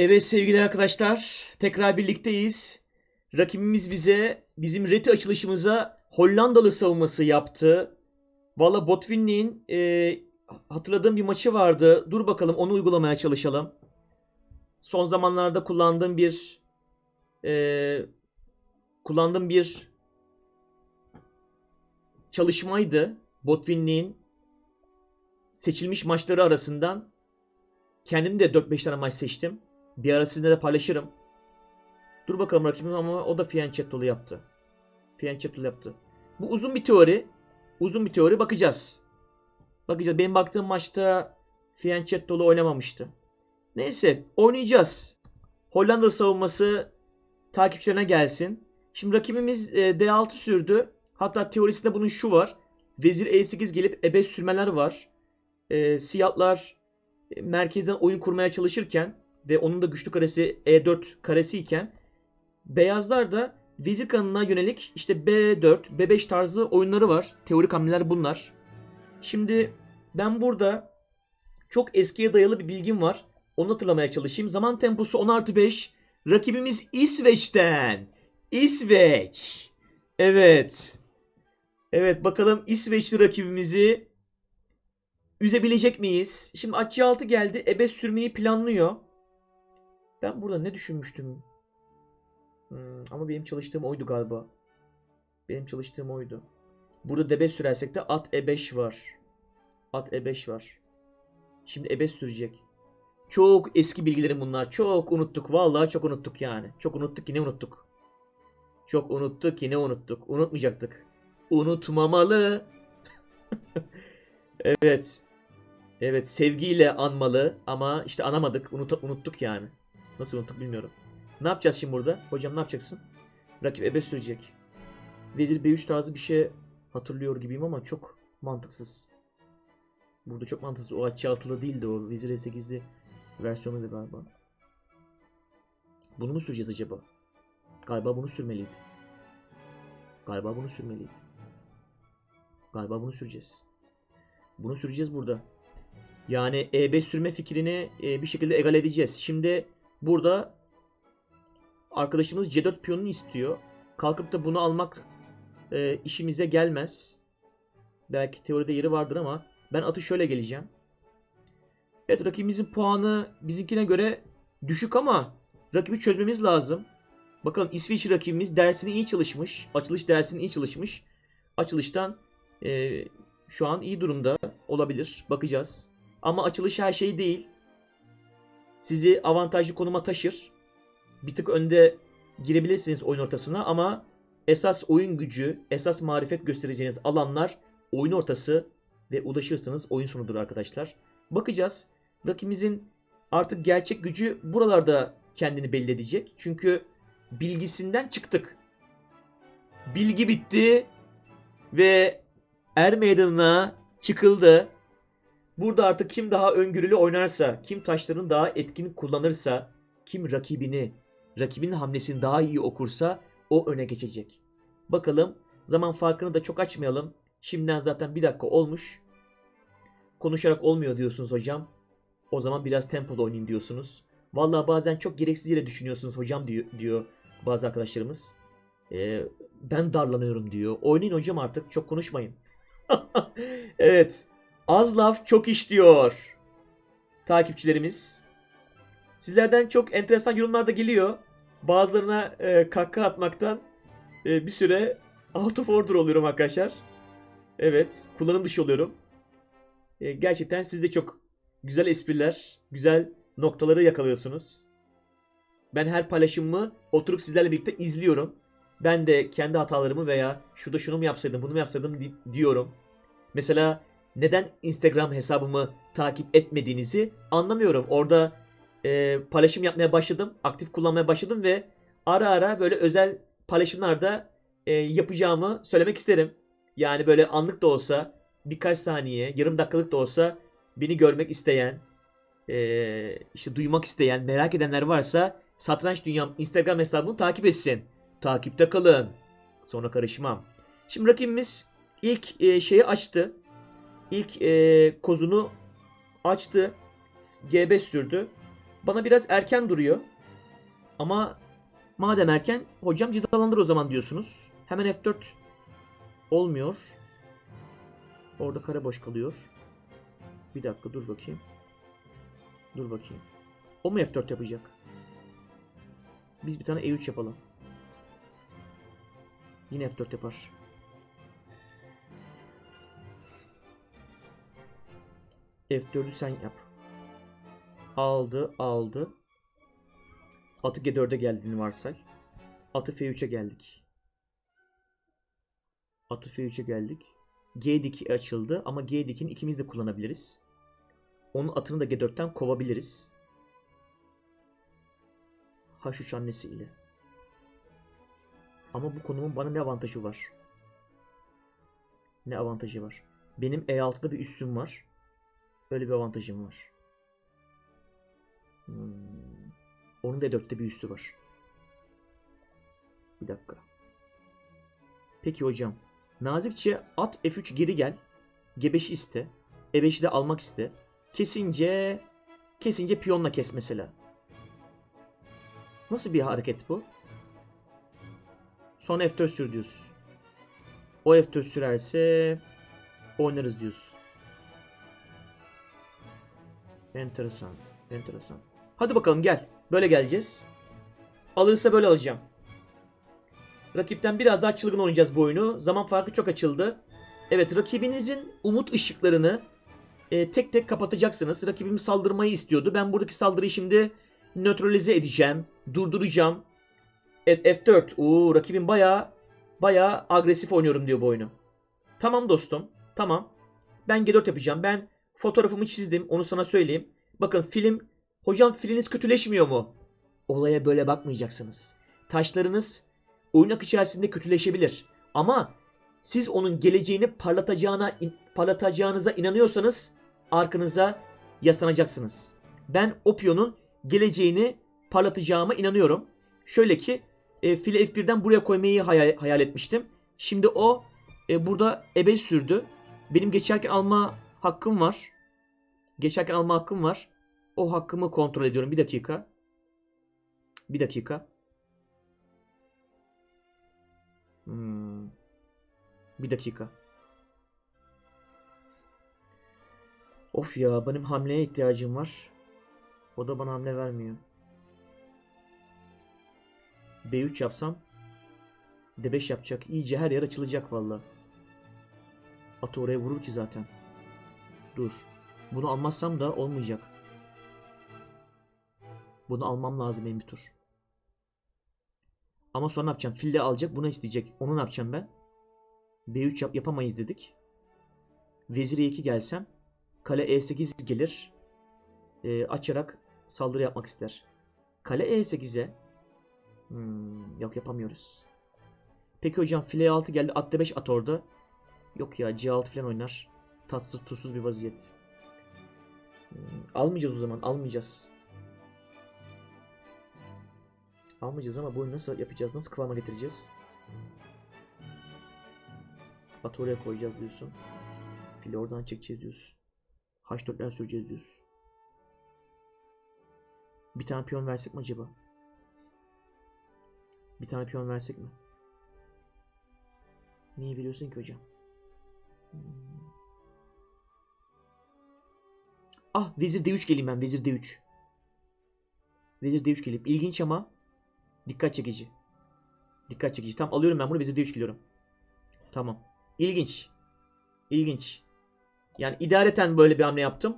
Evet sevgili arkadaşlar, tekrar birlikteyiz. Rakibimiz bize, bizim reti açılışımıza Hollandalı savunması yaptı. Valla Botvinnik'in e, hatırladığım bir maçı vardı. Dur bakalım onu uygulamaya çalışalım. Son zamanlarda kullandığım bir e, kullandığım bir çalışmaydı. Botvinnik'in seçilmiş maçları arasından kendim de 4-5 tane maç seçtim. Bir ara sizinle de paylaşırım. Dur bakalım rakibim ama o da Fianchetto'lu yaptı. Fianchetto'lu yaptı. Bu uzun bir teori. Uzun bir teori. Bakacağız. Bakacağız. Benim baktığım maçta Fianchetto'lu oynamamıştı. Neyse. Oynayacağız. Hollanda savunması takipçilerine gelsin. Şimdi rakibimiz e, D6 sürdü. Hatta teorisinde bunun şu var. Vezir E8 gelip ebe sürmeler var. E, siyahlar e, merkezden oyun kurmaya çalışırken ve onun da güçlü karesi E4 karesi iken beyazlar da vezir kanına yönelik işte B4, B5 tarzı oyunları var. Teorik hamleler bunlar. Şimdi ben burada çok eskiye dayalı bir bilgim var. Onu hatırlamaya çalışayım. Zaman temposu 10 artı 5. Rakibimiz İsveç'ten. İsveç. Evet. Evet bakalım İsveçli rakibimizi üzebilecek miyiz? Şimdi at 6 geldi. Ebe sürmeyi planlıyor. Ben burada ne düşünmüştüm? Hmm, ama benim çalıştığım oydu galiba. Benim çalıştığım oydu. Burada debe sürersek de at E5 var. At E5 var. Şimdi E5 sürecek. Çok eski bilgilerim bunlar. Çok unuttuk. Vallahi çok unuttuk yani. Çok unuttuk yine unuttuk. Çok unuttuk yine unuttuk. Unutmayacaktık. Unutmamalı. evet. Evet sevgiyle anmalı ama işte anamadık. Unut unuttuk yani. Nasıl unuttuk bilmiyorum. Ne yapacağız şimdi burada? Hocam ne yapacaksın? Rakip ebe sürecek. Vezir B3 tarzı bir şey hatırlıyor gibiyim ama çok mantıksız. Burada çok mantıksız. O açı altılı değildi o. Vezir E8'li versiyonuydu galiba. Bunu mu süreceğiz acaba? Galiba bunu sürmeliydi. Galiba bunu sürmeliydi. Galiba bunu süreceğiz. Bunu süreceğiz burada. Yani E5 sürme fikrini e, bir şekilde egal edeceğiz. Şimdi burada arkadaşımız C4 piyonunu istiyor. Kalkıp da bunu almak e, işimize gelmez. Belki teoride yeri vardır ama ben atı şöyle geleceğim. Evet rakibimizin puanı bizimkine göre düşük ama rakibi çözmemiz lazım. Bakalım İsveç rakibimiz dersini iyi çalışmış. Açılış dersini iyi çalışmış. Açılıştan e, şu an iyi durumda olabilir. Bakacağız. Ama açılış her şey değil. Sizi avantajlı konuma taşır. Bir tık önde girebilirsiniz oyun ortasına ama esas oyun gücü, esas marifet göstereceğiniz alanlar oyun ortası ve ulaşırsanız oyun sonudur arkadaşlar. Bakacağız. Rakibimizin artık gerçek gücü buralarda kendini belli edecek. Çünkü bilgisinden çıktık. Bilgi bitti ve er meydanına çıkıldı. Burada artık kim daha öngörülü oynarsa, kim taşlarını daha etkin kullanırsa, kim rakibini, rakibin hamlesini daha iyi okursa o öne geçecek. Bakalım zaman farkını da çok açmayalım. Şimdiden zaten bir dakika olmuş. Konuşarak olmuyor diyorsunuz hocam. O zaman biraz tempolu oynayayım diyorsunuz. Vallahi bazen çok gereksiz yere düşünüyorsunuz hocam diyor, diyor bazı arkadaşlarımız. Ee, ben darlanıyorum diyor. Oynayın hocam artık çok konuşmayın. evet. Az laf çok iş diyor. Takipçilerimiz. Sizlerden çok enteresan yorumlar da geliyor. Bazılarına e, kakka atmaktan e, bir süre out of order oluyorum arkadaşlar. Evet. Kullanım dışı oluyorum. E, gerçekten siz de çok güzel espriler, güzel noktaları yakalıyorsunuz. Ben her paylaşımımı oturup sizlerle birlikte izliyorum. Ben de kendi hatalarımı veya şurada şunu mu yapsaydım, bunu mu yapsaydım di- diyorum. Mesela neden Instagram hesabımı takip etmediğinizi anlamıyorum. Orada e, paylaşım yapmaya başladım, aktif kullanmaya başladım ve ara ara böyle özel paylaşımlarda e, yapacağımı söylemek isterim. Yani böyle anlık da olsa, birkaç saniye, yarım dakikalık da olsa beni görmek isteyen, e, işte duymak isteyen, merak edenler varsa Satranç Dünyam Instagram hesabını takip etsin. Takipte kalın. Sonra karışmam. Şimdi rakibimiz ilk e, şeyi açtı. İlk e, kozunu açtı. G5 sürdü. bana biraz erken duruyor. Ama madem erken hocam cezalandır o zaman diyorsunuz. Hemen F4 olmuyor. Orada kare boş kalıyor. Bir dakika dur bakayım. Dur bakayım. O mu F4 yapacak? Biz bir tane E3 yapalım. Yine F4 yapar. F4'ü sen yap. Aldı, aldı. Atı G4'e geldiğini varsay. Atı F3'e geldik. Atı F3'e geldik. G diki açıldı ama G dikini ikimiz de kullanabiliriz. Onun atını da G4'ten kovabiliriz. H3 annesi ile. Ama bu konumun bana ne avantajı var? Ne avantajı var? Benim E6'da bir üssüm var. Öyle bir avantajım var. Hmm. Onun da E4'te bir üssü var. Bir dakika. Peki hocam. Nazikçe at F3 geri gel. G5'i iste. E5'i de almak iste. Kesince kesince piyonla kes mesela. Nasıl bir hareket bu? Sonra F4 sür diyorsun. O F4 sürerse oynarız diyorsun. Enteresan. Enteresan. Hadi bakalım gel. Böyle geleceğiz. Alırsa böyle alacağım. Rakipten biraz daha çılgın oynayacağız bu oyunu. Zaman farkı çok açıldı. Evet rakibinizin umut ışıklarını e, tek tek kapatacaksınız. Rakibim saldırmayı istiyordu. Ben buradaki saldırıyı şimdi nötralize edeceğim. Durduracağım. Evet F4. Oo rakibim baya baya agresif oynuyorum diyor bu oyunu. Tamam dostum. Tamam. Ben G4 yapacağım. Ben fotoğrafımı çizdim. Onu sana söyleyeyim. Bakın film. Hocam filiniz kötüleşmiyor mu? Olaya böyle bakmayacaksınız. Taşlarınız oyun içerisinde kötüleşebilir. Ama siz onun geleceğini parlatacağına parlatacağınıza inanıyorsanız arkanıza yaslanacaksınız. Ben o piyonun geleceğini parlatacağıma inanıyorum. Şöyle ki e, fili F1'den buraya koymayı hayal, hayal etmiştim. Şimdi o e, burada ebe sürdü. Benim geçerken alma hakkım var. Geçerken alma hakkım var. O hakkımı kontrol ediyorum. Bir dakika. Bir dakika. Hmm. Bir dakika. Of ya benim hamleye ihtiyacım var. O da bana hamle vermiyor. B3 yapsam D5 yapacak. İyice her yer açılacak valla. Atı oraya vurur ki zaten. Dur. Bunu almazsam da olmayacak. Bunu almam lazım bir tur. Ama sonra ne yapacağım? Fille alacak. Bunu isteyecek. Onu ne yapacağım ben? B3 yap yapamayız dedik. Vezir E2 gelsem. Kale E8 gelir. Ee, açarak saldırı yapmak ister. Kale E8'e. Hmm, yok yapamıyoruz. Peki hocam file E6 geldi. At D5 at orada. Yok ya C6 falan oynar. Tatsız tuzsuz bir vaziyet. Hmm, almayacağız o zaman. Almayacağız. Almayacağız ama bu nasıl yapacağız? Nasıl kıvama getireceğiz? Atı koyacağız diyorsun. Fili oradan çekeceğiz diyorsun. H4'ler süreceğiz diyorsun. Bir tane piyon versek mi acaba? Bir tane piyon versek mi? Niye veriyorsun ki hocam? Hmm. Ah vezir D3 geleyim ben vezir D3. Vezir D3 gelip ilginç ama dikkat çekici. Dikkat çekici. Tamam alıyorum ben bunu vezir D3 geliyorum. Tamam. İlginç. İlginç. Yani idareten böyle bir hamle yaptım.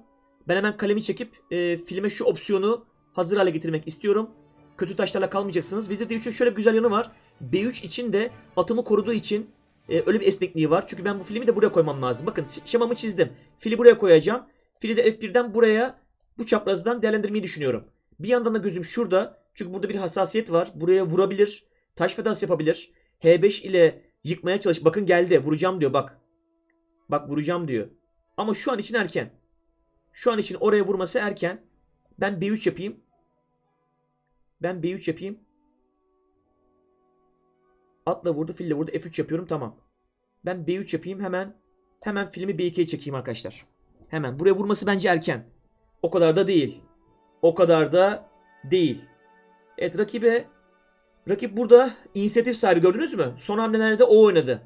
Ben hemen kalemi çekip e, filme şu opsiyonu hazır hale getirmek istiyorum. Kötü taşlarla kalmayacaksınız. Vezir D3'ün şöyle bir güzel yanı var. B3 için de atımı koruduğu için e, öyle bir esnekliği var. Çünkü ben bu filmi de buraya koymam lazım. Bakın şemamı çizdim. Fili buraya koyacağım. Fili de F1'den buraya bu çaprazdan değerlendirmeyi düşünüyorum. Bir yandan da gözüm şurada. Çünkü burada bir hassasiyet var. Buraya vurabilir. Taş fedası yapabilir. H5 ile yıkmaya çalış. Bakın geldi. Vuracağım diyor bak. Bak vuracağım diyor. Ama şu an için erken. Şu an için oraya vurması erken. Ben B3 yapayım. Ben B3 yapayım. Atla vurdu, fille vurdu. F3 yapıyorum. Tamam. Ben B3 yapayım. Hemen hemen filmi B2'ye çekeyim arkadaşlar. Hemen. Buraya vurması bence erken. O kadar da değil. o kadar da değil. Evet rakibe rakip burada inisiyatif sahibi gördünüz mü? Son hamlelerde o oynadı.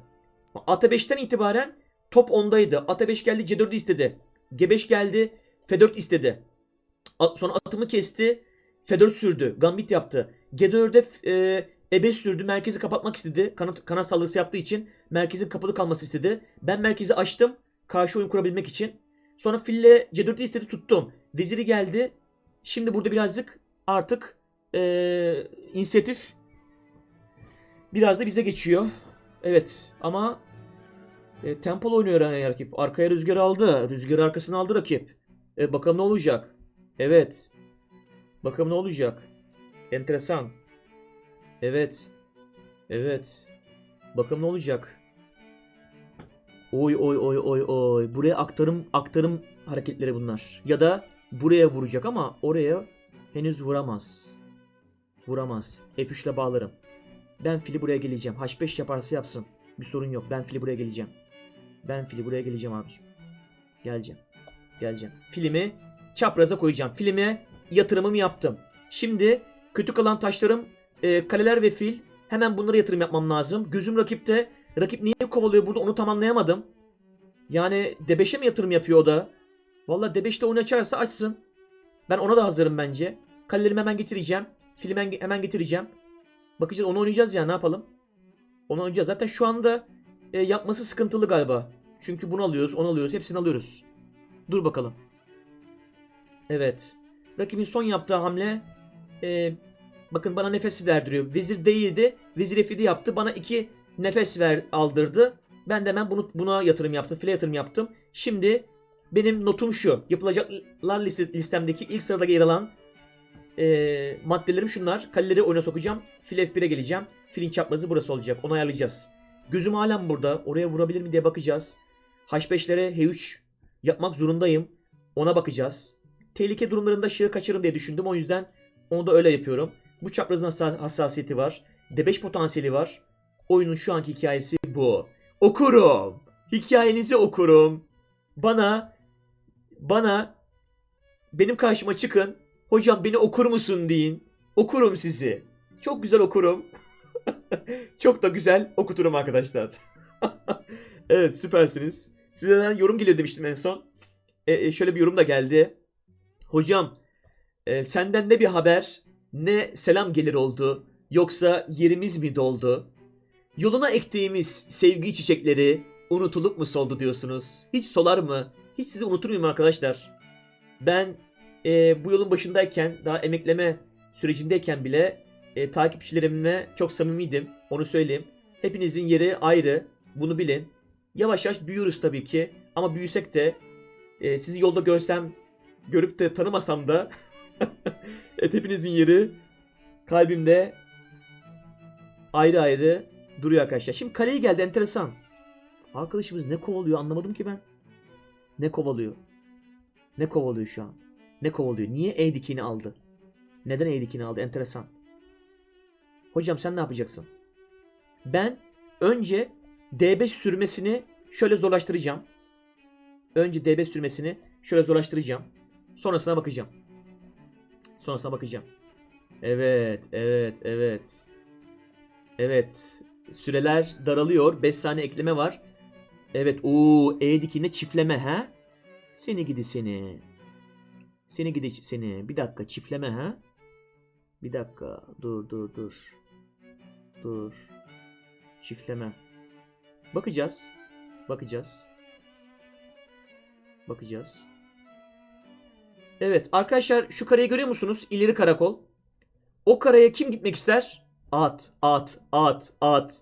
Ata 5'ten itibaren top ondaydı. Ata 5 geldi C4'ü istedi. G5 geldi F4 istedi. Sonra atımı kesti. F4 sürdü. Gambit yaptı. G4'de e, E5 sürdü. Merkezi kapatmak istedi. Kanat, kanat saldırısı yaptığı için merkezin kapalı kalması istedi. Ben merkezi açtım. Karşı oyun kurabilmek için. Sonra fille C4'ü istedi tuttum. Veziri geldi. Şimdi burada birazcık artık e, inisiyatif biraz da bize geçiyor. Evet ama e, tempolu oynuyor yani rakip. Arkaya rüzgar aldı. Rüzgarı arkasına aldı rakip. E, bakalım ne olacak. Evet. Bakalım ne olacak. Enteresan. Evet. Evet. Bakalım ne olacak. Oy oy oy oy oy. Buraya aktarım aktarım hareketleri bunlar. Ya da buraya vuracak ama oraya henüz vuramaz. Vuramaz. F3 ile bağlarım. Ben fili buraya geleceğim. H5 yaparsa yapsın. Bir sorun yok. Ben fili buraya geleceğim. Ben fili buraya geleceğim abiciğim. Geleceğim. Geleceğim. Filmi çapraza koyacağım. Filme yatırımımı yaptım. Şimdi kötü kalan taşlarım e, kaleler ve fil. Hemen bunlara yatırım yapmam lazım. Gözüm rakipte. Rakip niye kovalıyor burada onu tam anlayamadım. Yani D5'e mi yatırım yapıyor o da? Valla D5'te oyunu açarsa açsın. Ben ona da hazırım bence. Kalelerimi hemen getireceğim. Filmi hemen getireceğim. Bakacağız onu oynayacağız ya ne yapalım? Onu oynayacağız. Zaten şu anda e, yapması sıkıntılı galiba. Çünkü bunu alıyoruz, onu alıyoruz, hepsini alıyoruz. Dur bakalım. Evet. Rakibin son yaptığı hamle e, bakın bana nefes verdiriyor. Vezir değildi. Vezir F7 yaptı. Bana iki nefes ver aldırdı. Ben de hemen bunu, buna yatırım yaptım. File yatırım yaptım. Şimdi benim notum şu. Yapılacaklar liste, listemdeki ilk sırada yer alan e, maddelerim şunlar. Kaleleri oyuna sokacağım. Fil F1'e geleceğim. Filin çaprazı burası olacak. Onu ayarlayacağız. Gözüm halen burada. Oraya vurabilir mi diye bakacağız. H5'lere H3 yapmak zorundayım. Ona bakacağız. Tehlike durumlarında şığı kaçırırım diye düşündüm. O yüzden onu da öyle yapıyorum. Bu çaprazın hassa- hassasiyeti var. D5 potansiyeli var. Oyunun şu anki hikayesi bu. Okurum. Hikayenizi okurum. Bana bana benim karşıma çıkın. Hocam beni okur musun deyin. Okurum sizi. Çok güzel okurum. Çok da güzel okuturum arkadaşlar. evet süpersiniz. Sizden yorum geliyor demiştim en son. E, e, şöyle bir yorum da geldi. Hocam e, senden ne bir haber ne selam gelir oldu. Yoksa yerimiz mi doldu? Yoluna ektiğimiz sevgi çiçekleri unutulup mu soldu diyorsunuz? Hiç solar mı? Hiç sizi unutur muyum arkadaşlar? Ben e, bu yolun başındayken daha emekleme sürecindeyken bile e, takipçilerimle çok samimiydim. Onu söyleyeyim. Hepinizin yeri ayrı. Bunu bilin. Yavaş yavaş büyüyoruz tabii ki. Ama büyüsek de e, sizi yolda görsem, görüp de tanımasam da hepinizin yeri kalbimde ayrı ayrı duruyor arkadaşlar. Şimdi kaleye geldi enteresan. Arkadaşımız ne kovalıyor anlamadım ki ben. Ne kovalıyor? Ne kovalıyor şu an? Ne kovalıyor? Niye E dikini aldı? Neden E dikini aldı? Enteresan. Hocam sen ne yapacaksın? Ben önce D5 sürmesini şöyle zorlaştıracağım. Önce D5 sürmesini şöyle zorlaştıracağım. Sonrasına bakacağım. Sonrasına bakacağım. Evet, evet, evet. Evet. Süreler daralıyor. 5 saniye ekleme var. Evet. Oo, E dikine çiftleme ha? Seni gidi seni. Seni gidi seni. Bir dakika çiftleme ha? Bir dakika. Dur dur dur. Dur. Çiftleme. Bakacağız. Bakacağız. Bakacağız. Evet arkadaşlar şu kareyi görüyor musunuz? İleri karakol. O karaya kim gitmek ister? At, at, at, at.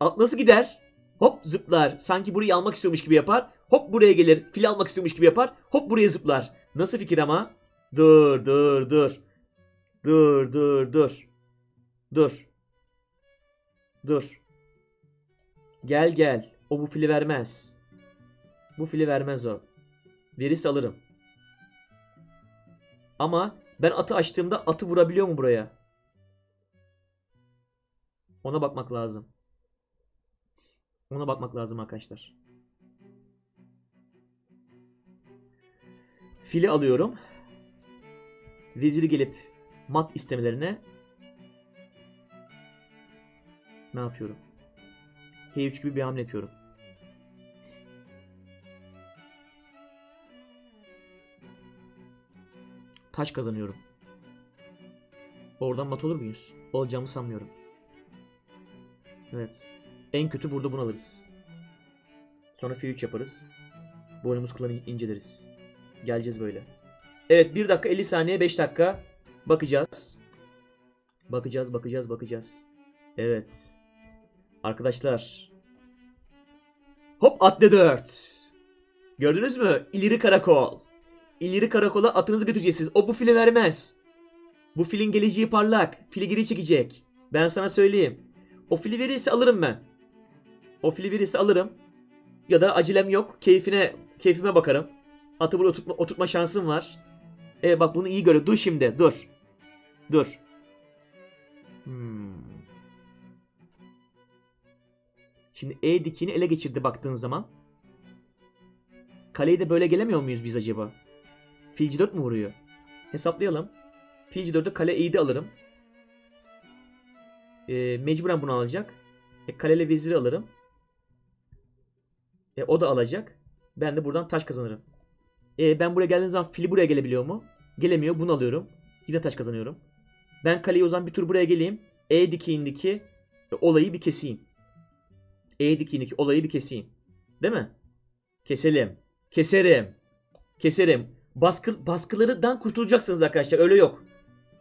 At nasıl gider? Hop zıplar. Sanki burayı almak istiyormuş gibi yapar. Hop buraya gelir. Fil almak istiyormuş gibi yapar. Hop buraya zıplar. Nasıl fikir ama? Dur, dur, dur. Dur, dur, dur. Dur. Dur. Gel gel. O bu fili vermez. Bu fili vermez o. Verirse alırım. Ama ben atı açtığımda atı vurabiliyor mu buraya? Ona bakmak lazım. Ona bakmak lazım arkadaşlar. Fili alıyorum. veziri gelip mat istemelerine ne yapıyorum? H3 gibi bir hamle yapıyorum. Taş kazanıyorum. Oradan mat olur muyuz? Olacağımı sanmıyorum. Evet. En kötü burada bunu alırız. Sonra F3 yaparız. Boynumuz kılını inceleriz. Geleceğiz böyle. Evet 1 dakika 50 saniye 5 dakika. Bakacağız. Bakacağız bakacağız bakacağız. Evet. Arkadaşlar. Hop atlı 4. Gördünüz mü? İleri karakol. İleri karakola atınızı götüreceksiniz. O bu fili vermez. Bu filin geleceği parlak. Fili geri çekecek. Ben sana söyleyeyim. O fili verirse alırım ben. O fili verirse alırım. Ya da acelem yok. Keyfine, keyfime bakarım. Atı buraya oturtma, oturtma şansım var. E bak bunu iyi göre. Dur şimdi. Dur. Dur. Hmm. Şimdi E dikini ele geçirdi baktığın zaman. Kaleye de böyle gelemiyor muyuz biz acaba? Fil C4 mu vuruyor? Hesaplayalım. Fil C4'e kale E'yi alırım. E, mecburen bunu alacak. E, kaleyle veziri alırım. E, o da alacak. Ben de buradan taş kazanırım. E, ben buraya geldiğim zaman fili buraya gelebiliyor mu? Gelemiyor. Bunu alıyorum. Yine taş kazanıyorum. Ben kaleyi o zaman bir tur buraya geleyim. E dikiğindeki e, olayı bir keseyim. E dikiğindeki olayı bir keseyim. Değil mi? Keselim. Keserim. Keserim. Baskı, baskılarından kurtulacaksınız arkadaşlar. Öyle yok.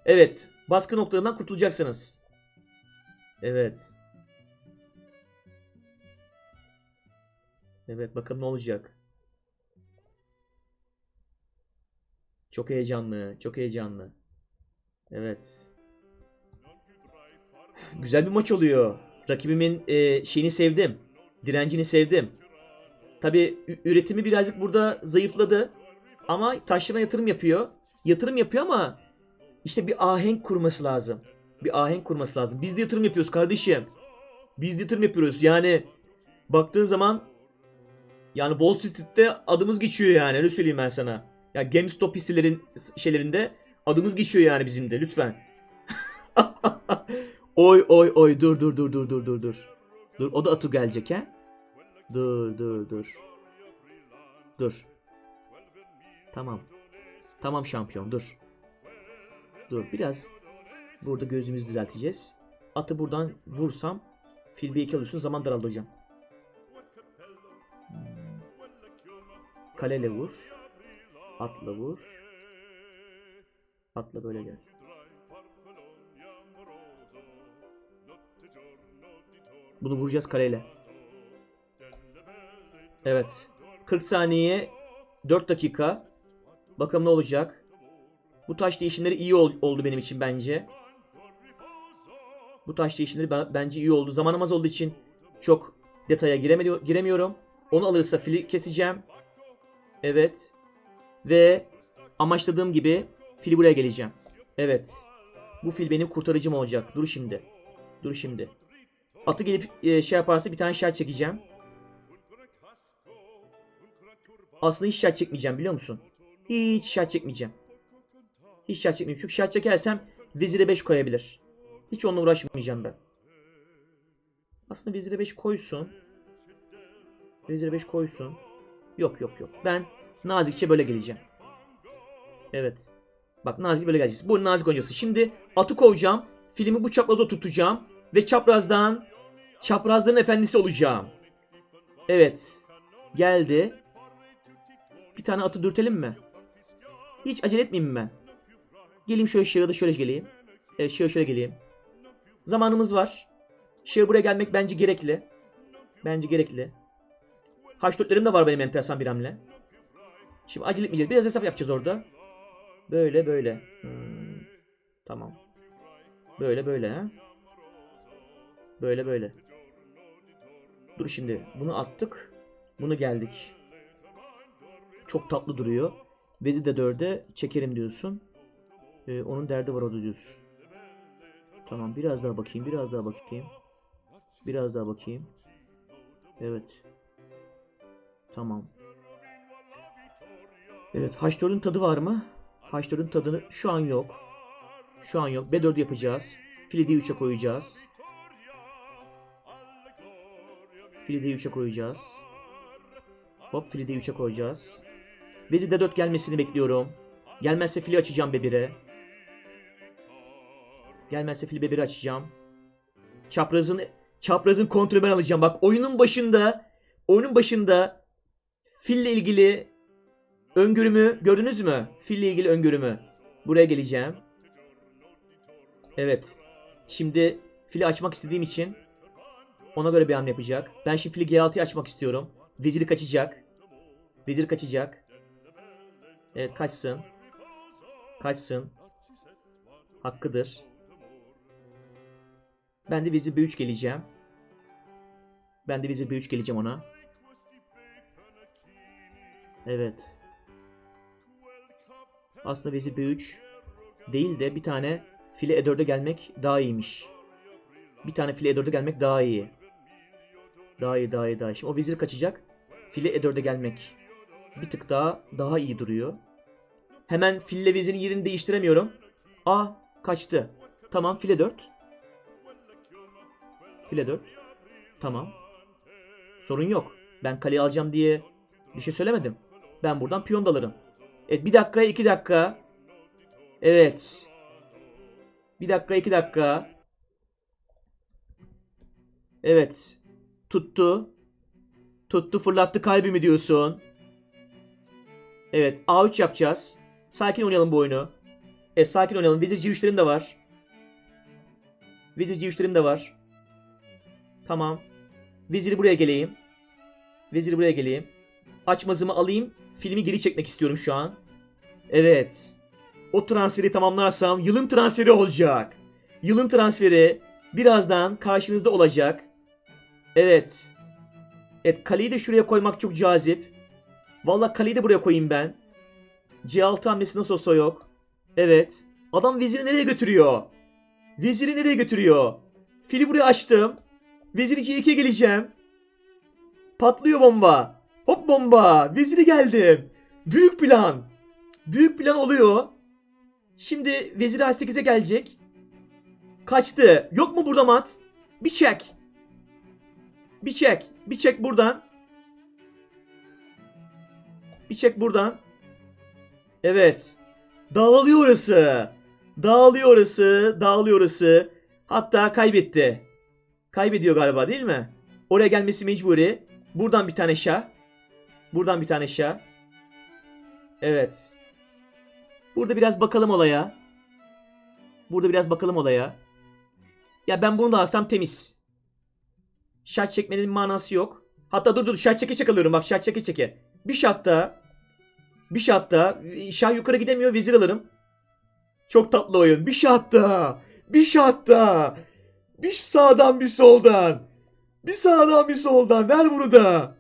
Evet. Baskı noktalarından kurtulacaksınız. Evet. Evet bakalım ne olacak. Çok heyecanlı. Çok heyecanlı. Evet. Güzel bir maç oluyor. Rakibimin e, şeyini sevdim. Direncini sevdim. Tabi üretimi birazcık burada zayıfladı. Ama taşlarına yatırım yapıyor. Yatırım yapıyor ama işte bir ahenk kurması lazım. Bir ahenk kurması lazım. Biz de yatırım yapıyoruz kardeşim. Biz de yatırım yapıyoruz. Yani baktığın zaman yani Wall Street'te adımız geçiyor yani. Öyle söyleyeyim ben sana. Ya GameStop hisselerin şeylerinde adımız geçiyor yani bizim de lütfen. oy oy oy dur dur dur dur dur dur dur. Dur o da atı gelecek ha. Dur dur dur. Dur. Tamam. Tamam şampiyon dur. Dur biraz burada gözümüzü düzelteceğiz. Atı buradan vursam fil bir iki alıyorsun zaman daraldı hocam. Hmm. Kaleyle vur. Atla vur. Atla böyle gel. Bunu vuracağız kaleyle. Evet. 40 saniye 4 dakika. Bakalım ne olacak. Bu taş değişimleri iyi ol- oldu benim için bence. Bu taş değişimleri ben- bence iyi oldu. Zamanım az olduğu için çok detaya giremiyorum. Onu alırsa fili keseceğim. Evet. Ve amaçladığım gibi fili buraya geleceğim. Evet. Bu fil benim kurtarıcım olacak. Dur şimdi. Dur şimdi. Atı gelip e, şey yaparsa bir tane şart çekeceğim. Aslında hiç şart çekmeyeceğim biliyor musun? Hiç şart çekmeyeceğim. Hiç şart çekmeyeceğim. Çünkü şart çekersem vezire 5 koyabilir. Hiç onunla uğraşmayacağım ben. Aslında vezire 5 koysun. Vezire 5 koysun. Yok yok yok. Ben nazikçe böyle geleceğim. Evet. Bak nazik böyle geleceğiz. Bu nazik oyuncası. Şimdi atı koyacağım. Filmi bu çapraza tutacağım. Ve çaprazdan çaprazların efendisi olacağım. Evet. Geldi. Bir tane atı dürtelim mi? Hiç acele etmeyeyim ben? Geleyim şöyle şahıda şöyle geleyim. Evet şöyle şöyle geleyim. Zamanımız var. Şahı buraya gelmek bence gerekli. Bence gerekli. H4'lerim de var benim enteresan bir hamle. Şimdi acele etmeyeceğiz. Biraz hesap yapacağız orada. Böyle böyle. Hmm. Tamam. Böyle böyle ha. Böyle böyle. Dur şimdi. Bunu attık. Bunu geldik. Çok tatlı duruyor. Vezi de 4'e çekerim diyorsun. Ee, onun derdi var orada diyorsun. Tamam biraz daha bakayım. Biraz daha bakayım. Biraz daha bakayım. Evet. Tamam. Evet H4'ün tadı var mı? H4'ün tadını şu an yok. Şu an yok. B4 yapacağız. Fili D3'e koyacağız. Fili D3'e koyacağız. Hop fili D3'e koyacağız. Vezir D4 gelmesini bekliyorum. Gelmezse fili açacağım B1'e. Gelmezse fili B1'e açacağım. Çaprazın çaprazın kontrolü ben alacağım. Bak oyunun başında oyunun başında fille ilgili öngörümü gördünüz mü? Fille ilgili öngörümü. Buraya geleceğim. Evet. Şimdi fili açmak istediğim için ona göre bir hamle yapacak. Ben şimdi fili G6'yı açmak istiyorum. Veziri kaçacak. Vezir kaçacak. Evet kaçsın. Kaçsın. Hakkıdır. Ben de vezir B3 geleceğim. Ben de vezir B3 geleceğim ona. Evet. Aslında vezir B3 değil de bir tane file E4'e gelmek daha iyiymiş. Bir tane file E4'e gelmek daha iyi. Daha iyi, daha iyi, daha iyi. Şimdi o vezir kaçacak. File E4'e gelmek bir tık daha daha iyi duruyor. Hemen fille vezirin yerini değiştiremiyorum. A kaçtı. Tamam file 4. File 4. Tamam. Sorun yok. Ben kaleyi alacağım diye bir şey söylemedim. Ben buradan piyon da alırım. Evet bir dakika iki dakika. Evet. Bir dakika iki dakika. Evet. Tuttu. Tuttu fırlattı kalbimi diyorsun. Evet A3 yapacağız. Sakin oynayalım bu oyunu. Evet sakin oynayalım. Vezir G3'lerim de var. Vezir G3'lerim de var. Tamam. Veziri buraya geleyim. Veziri buraya geleyim. Açmazımı alayım. Filmi geri çekmek istiyorum şu an. Evet. O transferi tamamlarsam yılın transferi olacak. Yılın transferi birazdan karşınızda olacak. Evet. Evet kaleyi de şuraya koymak çok cazip. Valla kaleyi de buraya koyayım ben. C6 hamlesi nasıl olsa yok. Evet. Adam veziri nereye götürüyor? Veziri nereye götürüyor? Fili buraya açtım. Veziri C2'ye geleceğim. Patlıyor bomba. Hop bomba. Veziri geldim. Büyük plan. Büyük plan oluyor. Şimdi vezir A8'e gelecek. Kaçtı. Yok mu burada mat? Bir çek. Bir çek. Bir çek buradan. Bir çek buradan. Evet. Dağılıyor orası. Dağılıyor orası. Dağılıyor orası. Hatta kaybetti. Kaybediyor galiba değil mi? Oraya gelmesi mecburi. Buradan bir tane şah. Buradan bir tane şah. Evet. Burada biraz bakalım olaya. Burada biraz bakalım olaya. Ya ben bunu da alsam temiz. Şah çekmenin manası yok. Hatta dur dur şah çeke çek alıyorum bak şah çeke çeke. Bir şah daha. Bir şah daha. Şah yukarı gidemiyor vezir alırım. Çok tatlı oyun. Bir şah daha. Bir şah daha. Bir sağdan bir soldan. Bir sağdan bir soldan. Ver bunu da.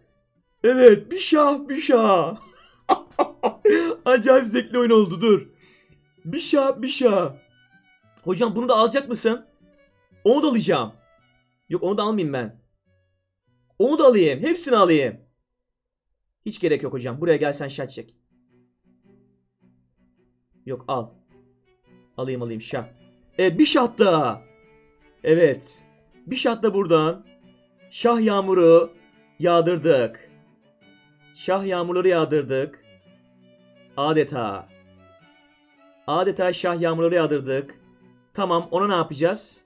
Evet bir şah bir şah. Acayip zevkli oyun oldu dur. Bir şah bir şah. Hocam bunu da alacak mısın? Onu da alacağım. Yok onu da almayayım ben. Onu da alayım. Hepsini alayım. Hiç gerek yok hocam. Buraya gelsen şah çek. Yok al. Alayım alayım şah. Evet bir şah daha. Evet. Bir şah da buradan. Şah yağmuru yağdırdık. Şah yağmurları yağdırdık. Adeta. Adeta şah yağmurları yağdırdık. Tamam ona ne yapacağız?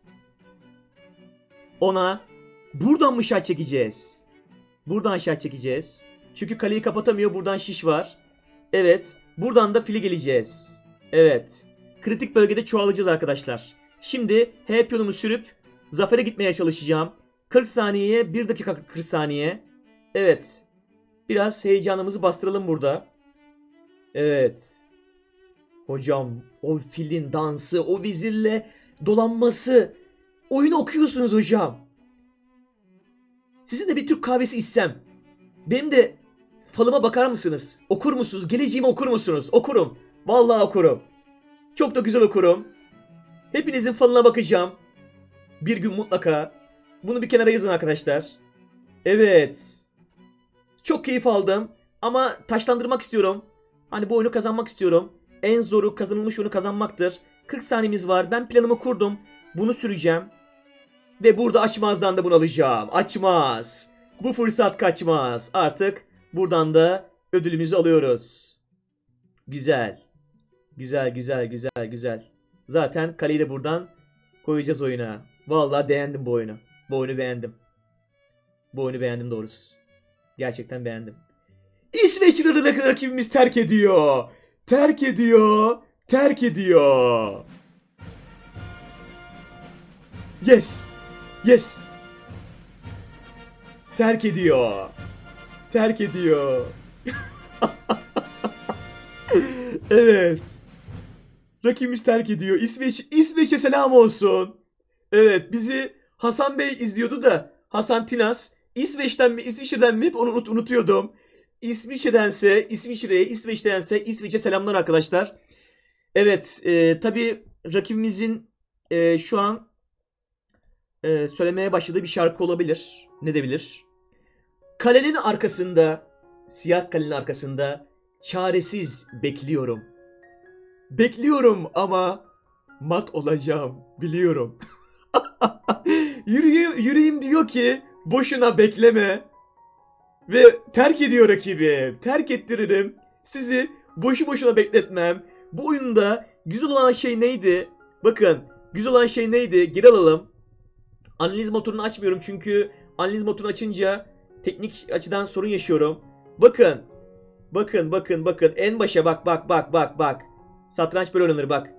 Ona buradan mı şah çekeceğiz? Buradan şah çekeceğiz. Çünkü kaleyi kapatamıyor. Buradan şiş var. Evet. Buradan da fili geleceğiz. Evet. Kritik bölgede çoğalacağız arkadaşlar. Şimdi H piyonumu sürüp zafere gitmeye çalışacağım. 40 saniyeye 1 dakika 40 saniye. Evet. Biraz heyecanımızı bastıralım burada. Evet. Hocam o filin dansı, o vizirle dolanması. Oyunu okuyorsunuz hocam. Sizin de bir Türk kahvesi içsem. Benim de falıma bakar mısınız? Okur musunuz? Geleceğimi okur musunuz? Okurum. Vallahi okurum. Çok da güzel okurum. Hepinizin falına bakacağım. Bir gün mutlaka. Bunu bir kenara yazın arkadaşlar. Evet. Çok keyif aldım. Ama taşlandırmak istiyorum. Hani bu oyunu kazanmak istiyorum. En zoru kazanılmış oyunu kazanmaktır. 40 saniyemiz var. Ben planımı kurdum. Bunu süreceğim. Ve burada açmazdan da bunu alacağım. Açmaz. Bu fırsat kaçmaz. Artık buradan da ödülümüzü alıyoruz. Güzel. Güzel güzel güzel güzel. Zaten kaleyi de buradan koyacağız oyuna. Vallahi beğendim bu oyunu. Bu oyunu beğendim. Bu oyunu beğendim doğrusu. Gerçekten beğendim. İsveçli rakibimiz terk ediyor. Terk ediyor. Terk ediyor. Yes. Yes. Terk ediyor. Terk ediyor. evet. Rakibimiz terk ediyor. İsveç İsveç'e selam olsun. Evet, bizi Hasan Bey izliyordu da Hasan Tinas İsveç'ten mi İsviçre'den mi hep onu unut- unutuyordum. İsviçre'dense İsviçre'ye, İsveç'tense İsveç'e selamlar arkadaşlar. Evet, e, tabii rakibimizin e, şu an e, söylemeye başladığı bir şarkı olabilir. Ne debilir? Kalenin arkasında, siyah kalenin arkasında çaresiz bekliyorum. Bekliyorum ama mat olacağım biliyorum. yüreğim, yüreğim diyor ki boşuna bekleme. Ve terk ediyor rakibi. Terk ettiririm. Sizi boşu boşuna bekletmem. Bu oyunda güzel olan şey neydi? Bakın güzel olan şey neydi? Geri alalım. Analiz motorunu açmıyorum çünkü analiz motorunu açınca teknik açıdan sorun yaşıyorum. Bakın. Bakın bakın bakın en başa bak bak bak bak bak. Satranç böyle oynanır bak.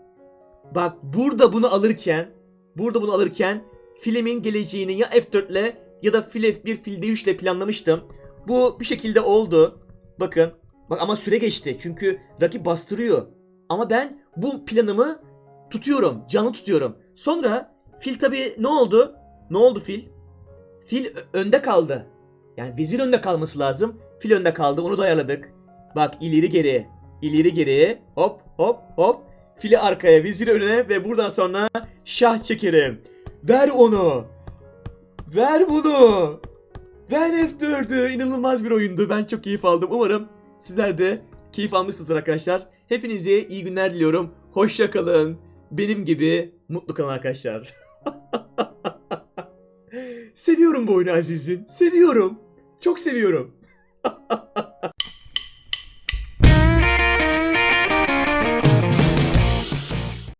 Bak burada bunu alırken burada bunu alırken filmin geleceğini ya F4 ile ya da fil F1 fil D3 ile planlamıştım. Bu bir şekilde oldu. Bakın. Bak ama süre geçti. Çünkü rakip bastırıyor. Ama ben bu planımı tutuyorum. Canlı tutuyorum. Sonra fil tabii ne oldu? Ne oldu fil? Fil önde kaldı. Yani vezir önde kalması lazım. Fil önde kaldı. Onu da ayarladık. Bak ileri geri. İleri geri. Hop hop hop. Fili arkaya, veziri önüne ve buradan sonra şah çekerim. Ver onu. Ver bunu. Ver F4'ü. İnanılmaz bir oyundu. Ben çok keyif aldım. Umarım sizler de keyif almışsınızdır arkadaşlar. Hepinize iyi günler diliyorum. Hoşça kalın. Benim gibi mutlu kalın arkadaşlar. Seviyorum bu oyunu azizim. Seviyorum. Çok seviyorum.